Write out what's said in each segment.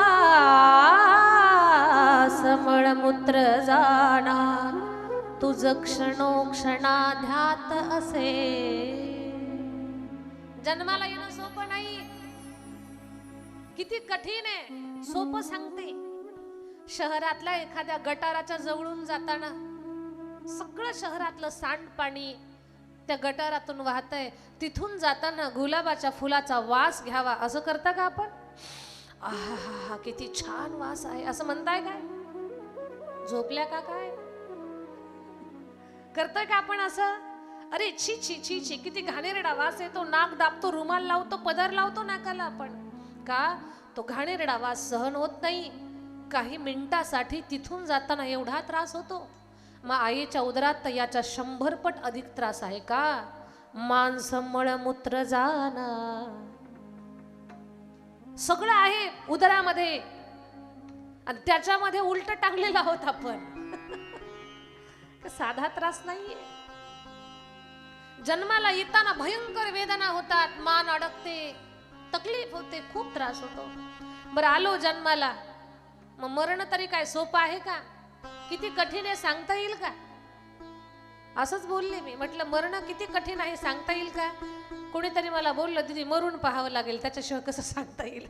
मास मळमूत्र जाणा तुझ क्षणोक्षणाध्यात असे. जन्माला येणं सोपं नाही. किती कठीण आहे. सोपं सांगते. शहरातल्या एखाद्या गटाराच्या जवळून जाताना सगळं शहरातलं सांडपाणी त्या गटारातून वाहतंय. तिथून जाताना गुलाबाच्या फुलाचा वास घ्यावा. असं करता का आपण? आहा किती छान वास आहे. असं म्हणताय काय? झोपल्या का काय? करतोय का आपण असं? अरे छी छी छी छी किती घाणेरडा वास येतो नाक दाबतो रुमाल लावतो पदर लावतो नाकाला आपण. का? तो घाणेरडा वास सहन होत नाही. काही मिनिटासाठी तिथून जाताना एवढा त्रास होतो. मग आईच्या उदरात याचा शंभर पट अधिक त्रास आहे का? मांस मळमूत्र जाना सगळं आहे उदरामध्ये. आणि त्याच्यामध्ये उलट टाकलेलं आहोत आपण. साधा त्रास नाहीये. जन्माला येताना भयंकर वेदना होतात मान अडकते तकलीफ होते खूप त्रास होतो. बरं आलो जन्माला. मग मरण तरी काय सोपं आहे का? किती कठीण आहे सांगता येईल का? असंच बोलले मी. म्हटलं मरण किती कठीण आहे सांगता येईल का? कोणीतरी मला बोललं दिदी मरून पाहावं लागेल त्याच्याशिवाय कसं सांगता येईल?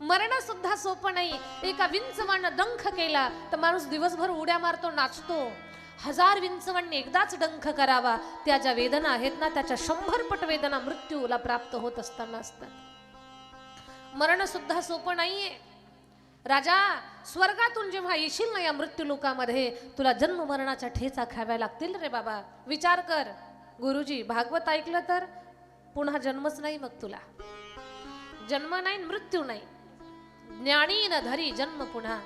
मरण सुद्धा सोपं नाही. एका विंचवानं डंख केला तर माणूस दिवसभर उड्या मारतो नाचतो. हजार विंचवांनी एकदाच डंख करावा. त्या ज्या वेदना आहेत ना त्याच्या शंभर पट वेदना मृत्यूला प्राप्त होत असताना असतात. मरण सुद्धा सोपं नाहीये. राजा स्वर्गातून जेव्हा येशील ना या मृत्यू लोकामध्ये तुला जन्म मरणाच्या ठेचा खाव्या लागतील रे बाबा. विचार कर. गुरुजी भागवत ऐकलं तर पुन्हा जन्मच नाही मग तुला. जन्म नाही मृत्यू नाही. ज्ञानी न धरी जन्म पुन्हा.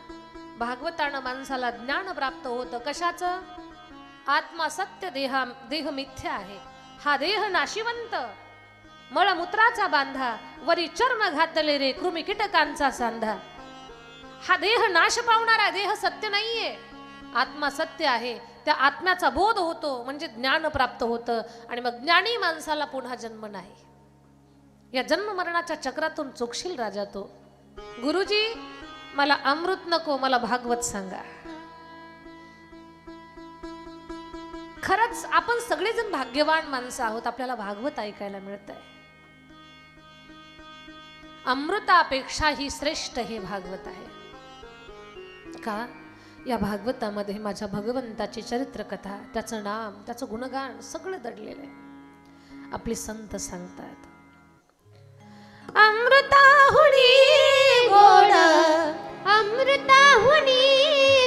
भागवतानं माणसाला ज्ञान प्राप्त होतं कशाचं? आत्मा सत्य देहा देह मिथ्या आहे. हा देह नाशिवंत. मळमूत्राचा बांधा. वरी चर्म घातले रे कृमी कीटकांचा सांधा. हा देह नाश पावणारा देह सत्य नाहीये. आत्मा सत्य आहे. त्या आत्म्याचा बोध होतो म्हणजे ज्ञान प्राप्त होतं आणि मग ज्ञानी माणसाला पुन्हा जन्म नाही. या जन्म मरणाच्या चक्रातून चोखशील राजा तो. गुरुजी मला अमृत नको मला भागवत सांगा. खरंच आपण सगळेजण भाग्यवान माणसं आहोत आपल्याला भागवत ऐकायला मिळत आहे अमृतापेक्षा ही श्रेष्ठ हे भागवत आहे. का? या भागवतामध्ये माझ्या भगवंताची चरित्रकथा त्याचं नाम त्याचं गुणगान सगळं दडलेलं आहे. आपले संत सांगतात अमृताहुडी गोड अमृताहुनी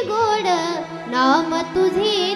गोड नाम तुझे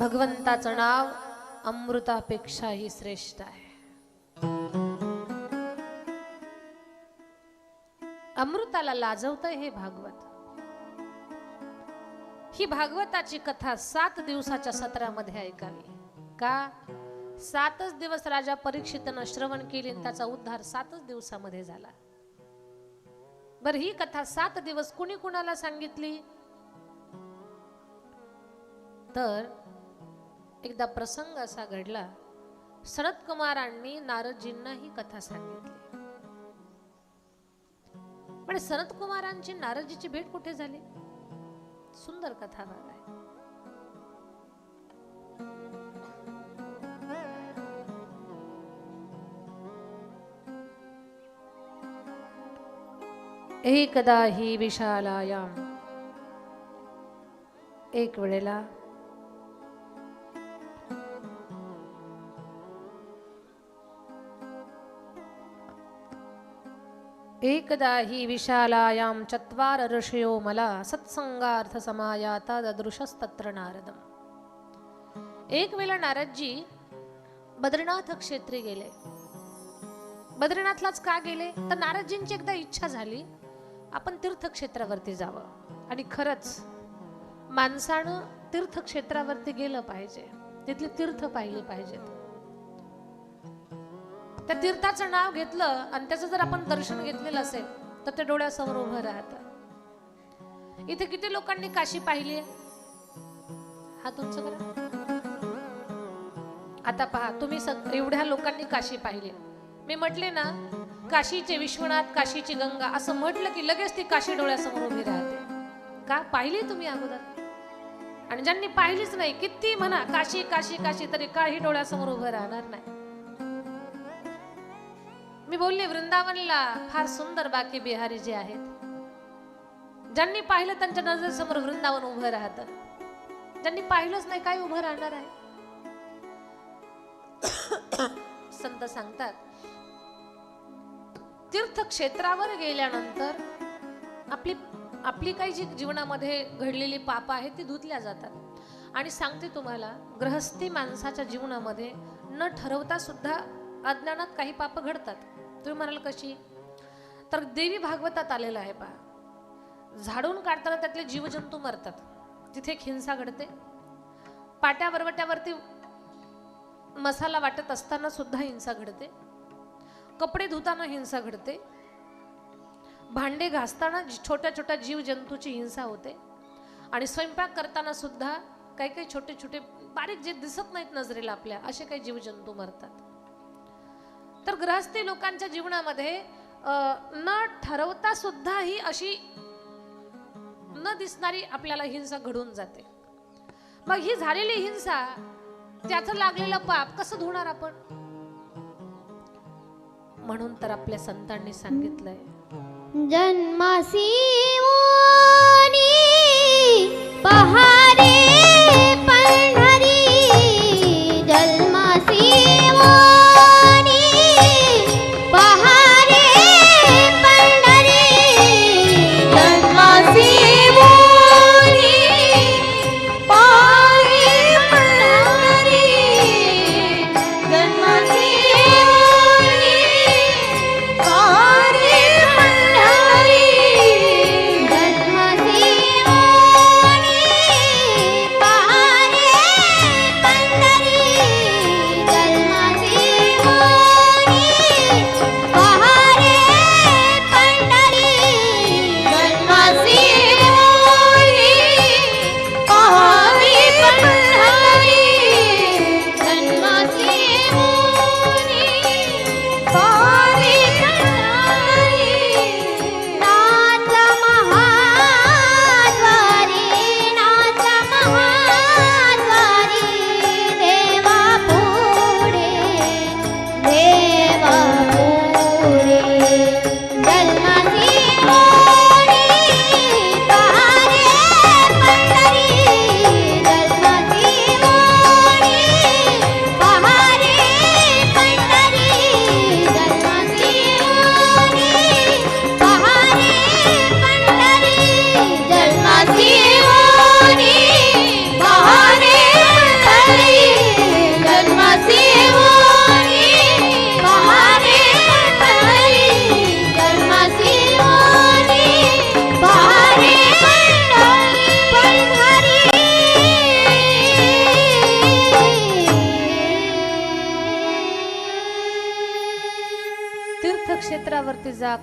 भगवंताचं नाव अमृतापेक्षाही श्रेष्ठ आहे. अमृताला लाजवत हे भागवत. ही भागवताची कथा सात दिवसाच्या सत्रामध्ये ऐकावी. का? सातच दिवस राजा परीक्षितनं श्रवण केली आणि त्याचा उद्धार सातच दिवसामध्ये झाला. बर ही कथा सात दिवस कुणी कुणाला सांगितली? तर एकदा प्रसंग असा घडला. सनत कुमारांनी नारदजींना ही कथा सांगितली. पण सनत कुमारांची नारदजीची भेट कुठे झाली? सुंदर कथा भाग एकदा ही विशालायाम एक वेळेला एकदा ही विशालायां चत्वार ऋषयो मला सत्संगार्थ समायाता ददृशस्तत्र नारदम. एक वेळा नारदजी बद्रीनाथ क्षेत्री गेले. बद्रीनाथलाच का गेले? तर नारदजींची एकदा इच्छा झाली. आपण तीर्थक्षेत्रावरती जावं. आणि खरंच माणसानं तीर्थक्षेत्रावरती गेलं पाहिजे. तिथले तीर्थ पाहिले पाहिजेत. त्या तीर्थाचं नाव घेतलं आणि त्याचं जर आपण दर्शन घेतलेलं असेल तर ते डोळ्यासमोर उभं राहतं. इथे किती लोकांनी काशी पाहिली हा तुमचं करा आता पहा तुम्ही सग एवढ्या लोकांनी काशी पाहिली मी म्हटले ना काशीचे विश्वनाथ काशीची गंगा असं म्हटलं की लगेच ती काशी डोळ्यासमोर उभी राहते. का? पाहिली तुम्ही अगोदर? आणि ज्यांनी पाहिलीच नाही किती म्हणा काशी काशी काशी तरी काही डोळ्यासमोर उभं राहणार नाही. मी बोलले वृंदावनला फार सुंदर बाकी बिहारी जे आहेत ज्यांनी पाहिलं त्यांच्या नजरेसमोर वृंदावन उभं राहत. ज्यांनी पाहिलंच नाही काय उभं राहणार आहे? संत सांगतात तीर्थक्षेत्रावर गेल्यानंतर आपली आपली काही जी जीवनामध्ये घडलेली पाप आहेत ती धुतल्या जातात. आणि सांगते तुम्हाला ग्रहस्थी माणसाच्या जीवनामध्ये न ठरवता सुद्धा अज्ञानात काही पाप घडतात. तुम्ही म्हणाल कशी? तर देवी भागवतात आलेलं आहे पहा. झाडून काढताना त्यातले जीवजंतू मरतात. तिथे एक हिंसा घडते. पाट्या वरवट्यावरती मसाला वाटत असताना सुद्धा हिंसा घडते. कपडे धुताना हिंसा घडते. भांडे घासताना छोट्या छोट्या जीवजंतूची हिंसा होते. आणि स्वयंपाक करताना सुद्धा काही काही छोटे छोटे बारीक जे दिसत नाहीत नजरेला आपल्या असे काही जीवजंतू मरतात. तर ग्रहस्थी लोकांच्या जीवनामध्ये अं, न ठरवता सुद्धा ही अशी न दिसणारी आपल्याला हिंसा घडून जाते. मग ही झालेली हिंसा त्याचं लागलेलं पाप कसं धुणार आपण? म्हणून तर आपल्या संतांनी सांगितलंय. जन्मासी पहारे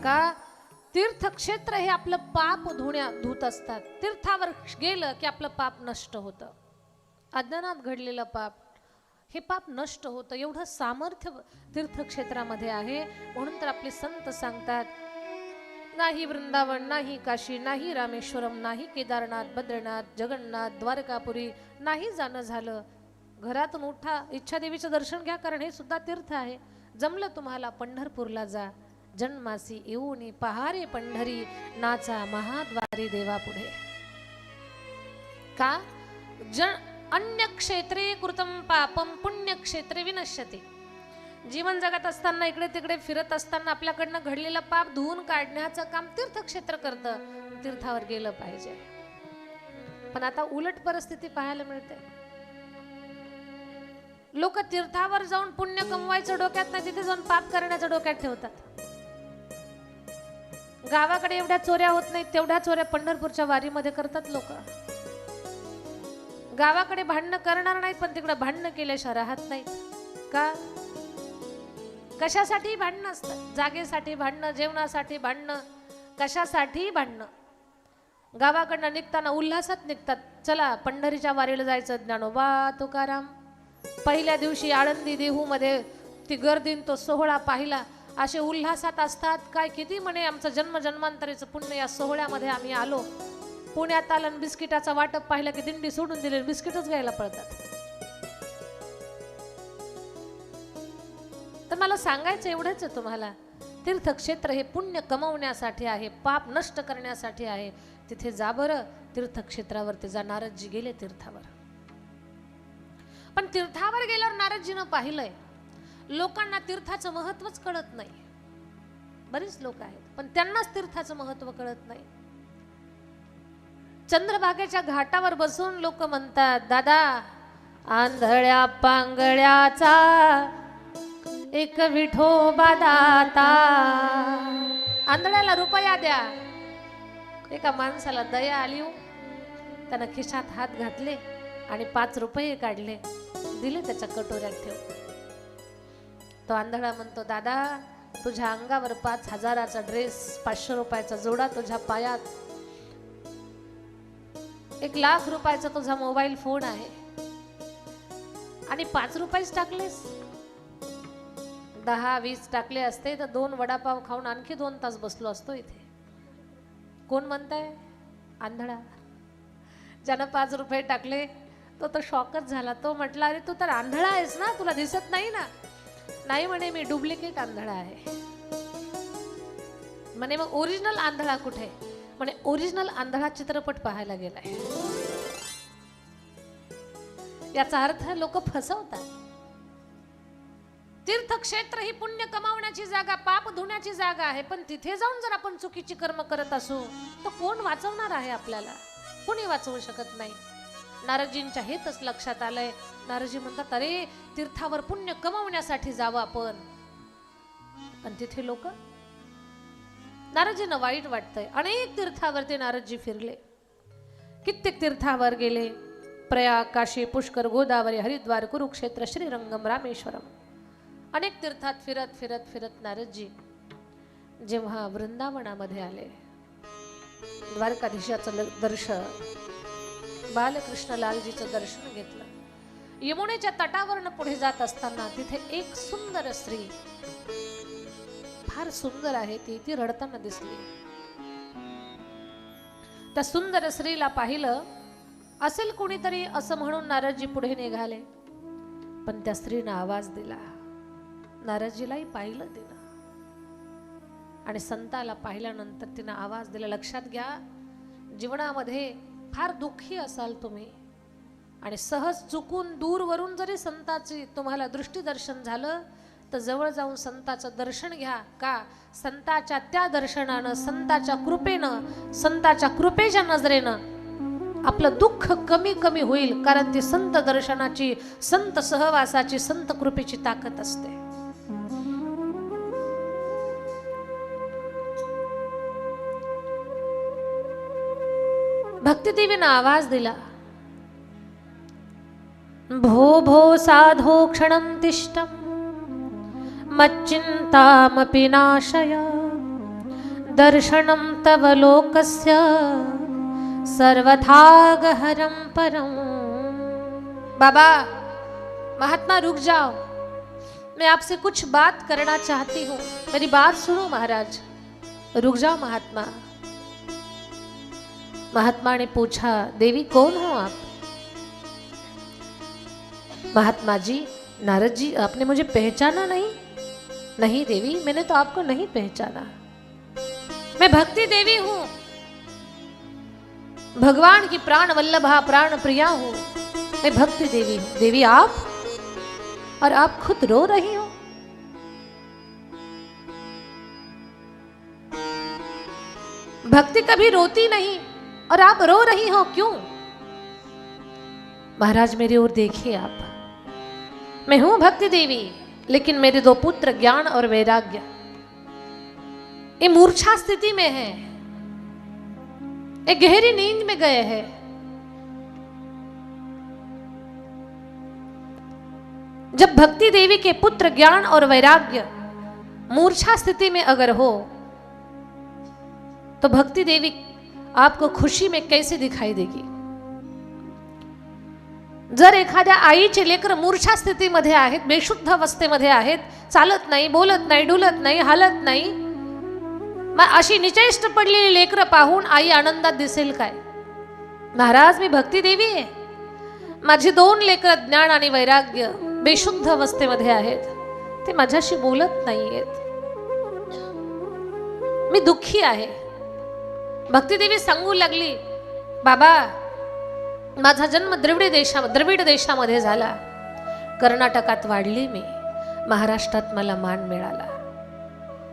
का? तीर्थक्षेत्र हे आपलं पाप धुण्या धुत असतात. तीर्थावर गेलं की आपलं पाप नष्ट होतं. अज्ञानात घडलेलं पाप हे पाप नष्ट होतं. एवढं सामर्थ्य तीर्थक्षेत्रामध्ये आहे. म्हणून तर आपले संत सांगतात नाही वृंदावन नाही काशी नाही रामेश्वरम नाही केदारनाथ बद्रीनाथ जगन्नाथ द्वारकापुरी नाही जाणं झालं. घरातून उठा इच्छादेवीचं दर्शन घ्या कारण हे सुद्धा तीर्थ आहे. जमलं तुम्हाला पंढरपूरला जा. जन्मासी येऊनी पहारे पंढरी नाचा महाद्वारी देवापुढे. का? जन अन्य क्षेत्रे कृतम पापम पुण्य क्षेत्रे विनश्यते. जीवन जगत असताना इकडे तिकडे फिरत असताना आपल्याकडनं घडलेलं पाप धुवून काढण्याचं काम तीर्थक्षेत्र करतं तीर्थावर गेलं पाहिजे. पण आता उलट परिस्थिती पाहायला मिळते. लोक तीर्थावर जाऊन पुण्य कमवायचं डोक्यात नाही तिथे जाऊन पाप करण्याच्या डोक्यात ठेवतात. गावाकडे एवढ्या चोऱ्या होत नाहीत तेवढ्या चोऱ्या पंढरपूरच्या वारीमध्ये करतात लोक. गावाकडे भांडणं करणार नाहीत पण तिकडे भांडणं केल्याशिवाय राहत नाहीत. का? कशासाठी भांडणं असतं जागेसाठी भांडणं जेवणासाठी भांडणं कशासाठी भांडणं? गावाकडनं निघताना उल्हासात निघतात. चला पंढरीच्या वारीला जायचं ज्ञानोबा तुकाराम. पहिल्या दिवशी आळंदी देहूमध्ये ती गर्दीन तो सोहळा पाहिला. असे उल्हासात असतात काय किती म्हणे आमचं जन्म जन्मांतरीचं पुण्य या सोहळ्यामध्ये आम्ही आलो. पुण्यात आलं आणि बिस्किटाचा वाटप पाहिलं की दिंडी सोडून दिले बिस्किटच घ्यायला पडतात तर मला सांगायचं एवढंच आहे तुम्हाला तीर्थक्षेत्र हे पुण्य कमवण्यासाठी आहे पाप नष्ट करण्यासाठी आहे. तिथे जा बरं तीर्थक्षेत्रावरती जा नारदजी गेले तीर्थावर. पण तीर्थावर गेल्यावर नारदजीनं पाहिलंय. लोकांना तीर्थाचं महत्वच कळत नाही. बरीच लोक आहेत पण त्यांनाच तीर्थाचं महत्त्व कळत नाही. चंद्रभागेच्या घाटावर बसून लोक म्हणतात दादा आंधळ्या पांगळ्याचा एक विठोबा दाता आंधळ्याला रुपया द्या. एका माणसाला दया आली हो. त्यानं खिशात हात घातले आणि पाच रुपये काढले. दिले त्याच्या कटोऱ्यात ठेवून. तो आंधळा म्हणतो दादा तुझ्या अंगावर पाच हजाराचा ड्रेस पाचशे रुपयाचा जोडा तुझ्या पायात. एक लाख रुपयाचा तुझा मोबाईल फोन आहे. आणि पाच रुपयेच टाकलेस. दहा वीस टाकले असते तर दोन वडापाव खाऊन आणखी दोन तास बसलो असतो इथे. कोण म्हणताय? आंधळा. ज्यानं पाच रुपये टाकले तो तर शॉकच झाला. तो म्हटला अरे तू तर आंधळा आहेस ना तुला दिसत नाही ना. नाही म्हणे मी डुप्लिकेट आंधळा आहे. म्हणे मग ओरिजिनल आंधळा कुठे? म्हणे ओरिजिनल आंधळा चित्रपट पाहायला गेलाय. याचा अर्थ लोक फसवतात. तीर्थक्षेत्र ही पुण्य कमावण्याची जागा पाप धुण्याची जागा आहे पण तिथे जाऊन जर आपण चुकीची कर्म करत असू तर कोण वाचवणार आहे आपल्याला? कोणी वाचवू शकत नाही? नारजींच्या हेतच लक्षात आलंय. नारजी म्हणतात अरे तीर्थावर पुण्य कमावण्यासाठी जावं आपण. पण तिथे लोक नारजींना वाईट वाटतंय. अनेक तीर्थावरती नारदजी फिरले. कित्येक तीर्थावर गेले. प्रयाग काशी पुष्कर गोदावरी हरिद्वार कुरुक्षेत्र श्रीरंगम रामेश्वरम. अनेक तीर्थात फिरत फिरत फिरत नारदजी जेव्हा वृंदावनामध्ये आले. द्वारकाधीशाचं दर्शन बालकृष्ण लालजीचं दर्शन घेतलं. यमुनेच्या तटावरनं पुढे जात असताना तिथे एक सुंदर स्त्री. फार सुंदर आहे ती ती रडताना दिसली. त्या सुंदर स्त्रीला पाहिलं असेल कोणीतरी असं म्हणून नारदजी पुढे निघाले. पण त्या स्त्रीनं आवाज दिला. नारदजीलाही पाहिलं तिनं. आणि संताला पाहिल्यानंतर तिनं आवाज दिला लक्षात घ्या जीवनामध्ये फार दुःखी असाल तुम्ही. आणि सहज चुकून दूरवरून जरी संताची तुम्हाला दृष्टीदर्शन झालं तर जवळ जाऊन संताचं दर्शन घ्या. का? संताच्या त्या दर्शनानं संताच्या कृपेनं संताच्या कृपेच्या नजरेनं आपलं दुःख कमी कमी होईल कारण ती संत दर्शनाची संत सहवासाची संत कृपेची ताकद असते. भक्तिदेवीनं आवाज़ दिला। भो भो साधो क्षणं तिष्ठम् मच्चिन्तामपि नाशय। दर्शनं तव लोकस्य सर्वथा गहरं परम। बाबा, महात्मा, रुक जाओ। मैं आपसे कुछ बात करना चाहती हूँ। मेरी बात सुनो महाराज। रुक जाओ महात्मा। महात्मा ने पूछा देवी कौन हो आप महात्मा जी नारद जी आपने मुझे पहचाना नहीं नहीं देवी मैंने तो आपको नहीं पहचाना मैं भक्ति देवी हूँ भगवान की प्राण वल्लभा प्राण प्रिया हूँ मैं भक्ति देवी हूँ देवी आप और आप खुद रो रही हो भक्ति कभी रोती नहीं और आप रो रही हो क्यों? महाराज, मेरी ओर देखिए आप। मैं हूँ भक्ति देवी, लेकिन मेरे दो पुत्र ज्ञान और वैराग्य। ये मूर्छा स्थिति में है। एक गहरी नींद में गए हैं। जब भक्ति देवी के पुत्र ज्ञान और वैराग्य मूर्छा स्थिति में अगर हो तो भक्ति देवी आपको खुशी में कैसे दिखाई देगी? जर एखाद्या आईचे लेकर मूर्छा स्थितीमध्ये आहेत बेशुद्ध अवस्थेमध्ये आहेत चालत नाही बोलत नाही डुलत नाही हालत नाही मग अशी निचेष्ट पडलेली लेकरं पाहून आई आनंदात दिसेल काय? महाराज मी भक्ती देवी आहे. माझी दोन लेकरं ज्ञान आणि वैराग्य बेशुद्ध अवस्थेमध्ये आहेत. ते माझ्याशी बोलत नाहीयेत. मी दुःखी आहे. भक्तिदेवी सांगू लागली बाबा माझा जन्म द्रविड देशा द्रविड देशामध्ये झाला. कर्नाटकात वाढली मी. महाराष्ट्रात मला मान मिळाला.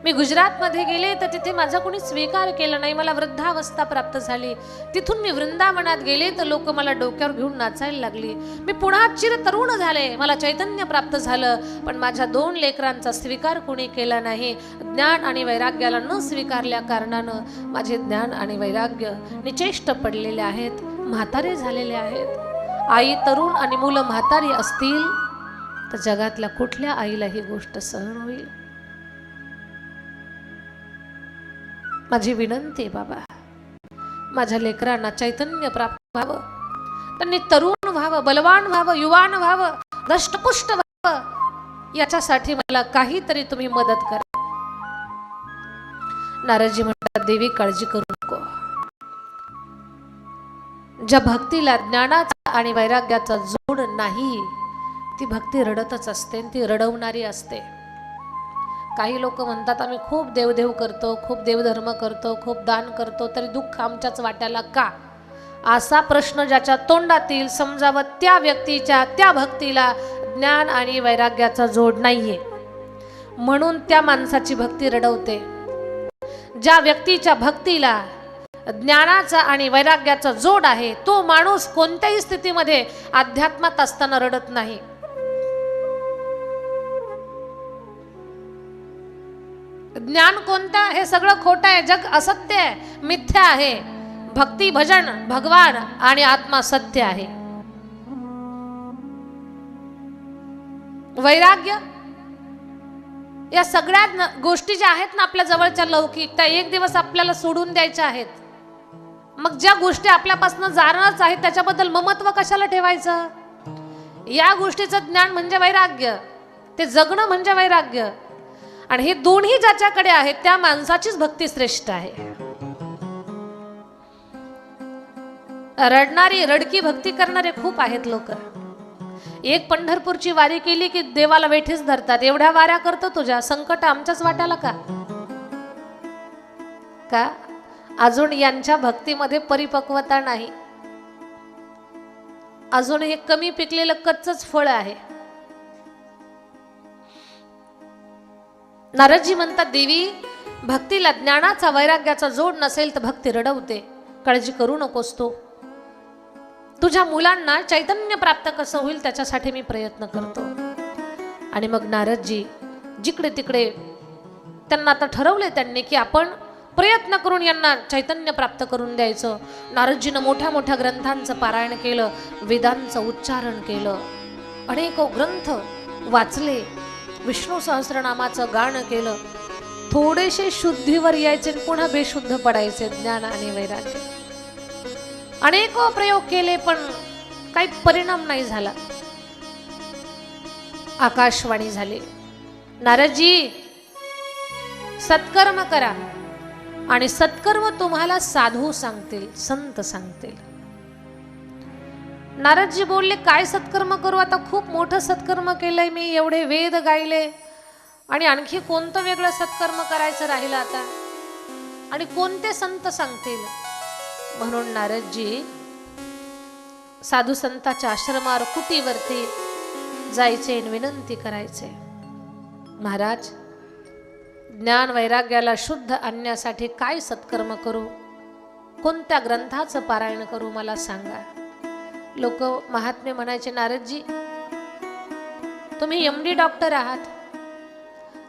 मी गुजरातमध्ये गेले तर तिथे माझा कोणी स्वीकार केला नाही. मला वृद्धावस्था प्राप्त झाली. तिथून मी वृंदावनात गेले तर लोक मला डोक्यावर घेऊन नाचायला लागली. मी पुन्हा चिर तरुण झाले. मला चैतन्य प्राप्त झालं. पण माझ्या दोन लेकरांचा स्वीकार कोणी केला नाही. ज्ञान आणि वैराग्याला न स्वीकारल्या कारणानं माझे ज्ञान आणि वैराग्य निचेष्ट पडलेले आहेत. म्हातारे झालेले आहेत. आई तरुण आणि मुलं म्हातारी असतील तर जगातल्या कुठल्या आईला ही गोष्ट सहन होईल? माझी विनंती आहे बाबा. माझ्या लेकरांना चैतन्य प्राप्त व्हावं. त्यांनी तरुण व्हावं बलवान व्हावं युवान व्हावं दष्टपुष्ट व्हावं. याच्यासाठी मला काहीतरी तुम्ही मदत करा. नारदजी म्हणतात देवी काळजी करू नको. ज्या भक्तीला ज्ञानाचा आणि वैराग्याचा जोड नाही ती भक्ती रडतच असते आणि ती रडवणारी असते. काही लोक म्हणतात आम्ही खूप देवदेव करतो खूप देवधर्म करतो खूप दान करतो तरी दुःख आमच्याच वाट्याला का? असा प्रश्न ज्याच्या तोंडात येईल समजावं त्या व्यक्तीच्या त्या भक्तीला ज्ञान आणि वैराग्याचा जोड नाहीये. म्हणून त्या माणसाची भक्ती रडवते. ज्या व्यक्तीच्या भक्तीला ज्ञानाचा आणि वैराग्याचा जोड आहे तो माणूस कोणत्याही स्थितीमध्ये अध्यात्मात असताना रडत नाही. ज्ञान कोणतं? हे सगळं खोटं आहे. जग असत्य आहे. मिथ्या आहे. भक्ती भजन भगवान आणि आत्मा सत्य आहे. वैराग्य? या सगळ्या गोष्टी ज्या आहेत ना आपल्या जवळच्या लौकिक त्या एक दिवस आपल्याला सोडून द्यायच्या आहेत. मग ज्या गोष्टी आपल्यापासून जाणारच आहेत त्याच्याबद्दल ममत्व कशाला ठेवायचं? या गोष्टीचं ज्ञान म्हणजे वैराग्य. ते जगणं म्हणजे वैराग्य. आणि हे दोन्ही ज्याच्याकडे आहेत त्या माणसाचीच भक्ती श्रेष्ठ आहे. रडणारी रडकी भक्ती करणारे खूप आहेत लोक. एक पंढरपूरची वारी केली की देवाला वेठीच धरतात. एवढ्या वाऱ्या करतो तुझ्या. संकट आमच्याच वाट्याला का? का? अजून यांच्या भक्तीमध्ये परिपक्वता नाही. अजून हे कमी पिकलेलं कच्चच फळ आहे. नारदजी म्हणतात देवी भक्तीला ज्ञानाचा वैराग्याचा जोड नसेल तर भक्ती रडवते. काळजी करू नकोस तू. तुझ्या मुलांना चैतन्य प्राप्त कसं होईल त्याच्यासाठी मी प्रयत्न करतो. आणि मग नारदजी जिकडे तिकडे त्यांना आता ठरवले त्यांनी की आपण प्रयत्न करून यांना चैतन्य प्राप्त करून द्यायचं. नारदजीनं मोठ्या मोठ्या ग्रंथांचं पारायण केलं वेदांचं उच्चारण केलं. अनेक ग्रंथ वाचले. विष्णू सहस्रनामाचं गाणं केलं. थोडेसे शुद्धीवर यायचे पुन्हा बेशुद्ध पडायचे ज्ञान आणि वैराग्य. अनेक प्रयोग केले पण काही परिणाम नाही झाला. आकाशवाणी झाली. नारदजी सत्कर्म करा आणि सत्कर्म तुम्हाला साधू सांगतील संत सांगतील. नारदजी बोलले काय सत्कर्म करू? आता खूप मोठं सत्कर्म केलंय मी एवढे वेद गायले. आणि आणखी कोणतं वेगळं सत्कर्म करायचं राहिलं आता? आणि कोणते संत सांगतील? म्हणून नारदजी साधू संताच्या आश्रमावर कुटीवरती जायचे आणि विनंती करायचे. महाराज ज्ञान वैराग्याला शुद्ध आणण्यासाठी काय सत्कर्म करू? कोणत्या ग्रंथाचं पारायण करू मला सांगा. लोक महात्मे म्हणायचे नारदजी तुम्ही एम डी डॉक्टर आहात.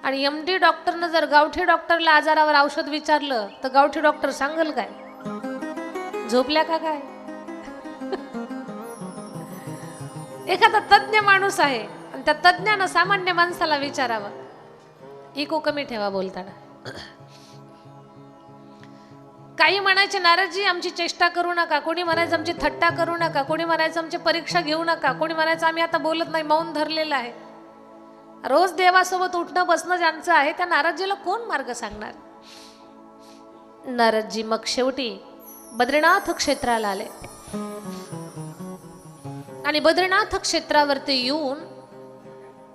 आणि एम डी डॉक्टरनं जर गावठी डॉक्टरला आजारावर औषध विचारलं तर गावठी डॉक्टर सांगल काय? झोपल्या का काय? एखादा तज्ज्ञ माणूस आहे आणि त्या तज्ज्ञानं सामान्य माणसाला विचारावं. इको कमी ठेवा बोलताना. काही म्हणायचे नारदजी आमची चेष्टा करू नका. कोणी म्हणायचं आमची थट्टा करू नका. कोणी म्हणायचं आमची परीक्षा घेऊ नका. कोणी म्हणायचं आम्ही आता बोलत नाही मौन धरलेलं आहे. रोज देवासोबत उठणं बसणं ज्यांचं आहे त्या नारदजीला कोण मार्ग सांगणार? नारदजी मग शेवटी बद्रीनाथ क्षेत्राला आले. आणि बद्रीनाथ क्षेत्रावरती येऊन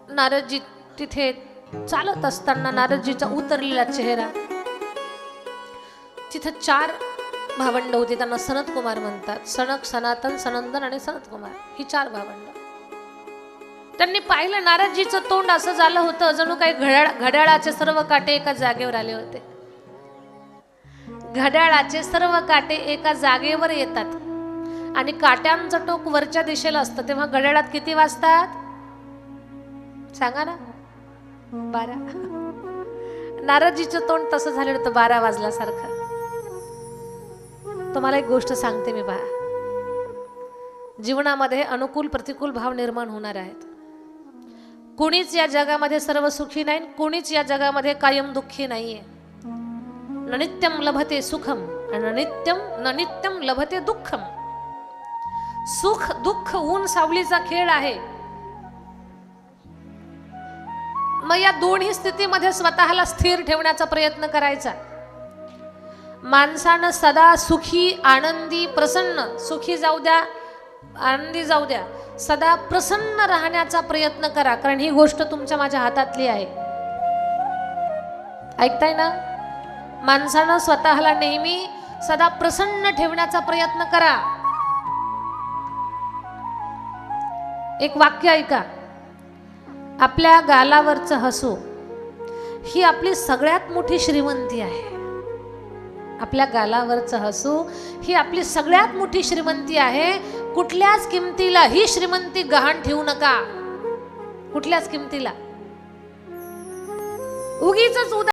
नारदजी तिथे चालत असताना नारदजीचा उतरलेला चेहरा तिथं चार भावंड होती त्यांना सनत कुमार म्हणतात. सनक सनातन सनंदन आणि सनत कुमार. ही चार भावंड. त्यांनी पाहिलं नारदजीचं तोंड असं झालं होतं. जणू काही घड्याळ घड्याळाचे सर्व काटे एका जागेवर आले होते. घड्याळाचे सर्व काटे एका जागेवर येतात. आणि काट्यांचं टोक वरच्या दिशेला असतं. तेव्हा घड्याळात किती वाजतात? सांगा ना. बारा. नारदजीचं तोंड तसं झालं होतं बारा वाजल्यासारखं. तुम्हाला एक गोष्ट सांगते मी पहा जीवनामध्ये अनुकूल प्रतिकूल भाव निर्माण होणार आहेत. कुणीच या जगामध्ये सर्व सुखी नाही कुणीच या जगामध्ये कायम दुःखी नाहीये. न नित्यम लभते सुखम ननित्यम नित्यम नित्यम लभते दुःखम सुख दुःख ऊन सावलीचा खेळ आहे. मग या दोन्ही स्थितीमध्ये स्वतःला स्थिर ठेवण्याचा प्रयत्न करायचा. माणसानं सदा सुखी आनंदी प्रसन्न सुखी जाऊ द्या आनंदी जाऊ द्या. सदा प्रसन्न राहण्याचा प्रयत्न करा. कारण ही गोष्ट तुमच्या माझ्या हातातली आहे. ऐकताय ना? माणसानं स्वतःला नेहमी सदा प्रसन्न ठेवण्याचा प्रयत्न करा. एक वाक्य ऐका. आपल्या गालावरचं हसू ही आपली सगळ्यात मोठी श्रीमंती आहे. आपल्या गालावरचं हसू ही आपली सगळ्यात मोठी श्रीमंती आहे. कुठल्याच किमतीला ही श्रीमंती गहाण ठेवू नका. कुठल्याच किमतीला. उगीच उदा